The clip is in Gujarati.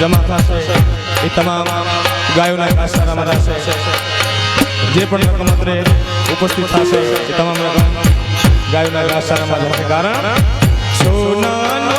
જમા થશે. એ તમામ ગાયોના ઘાસચારામાં જશે જે પણ રકમ અત્રે ઉપસ્થિત થશે, એ તમામ રકમ ગાયોના ઘાસચારામાં જશે કારણ સોનાનો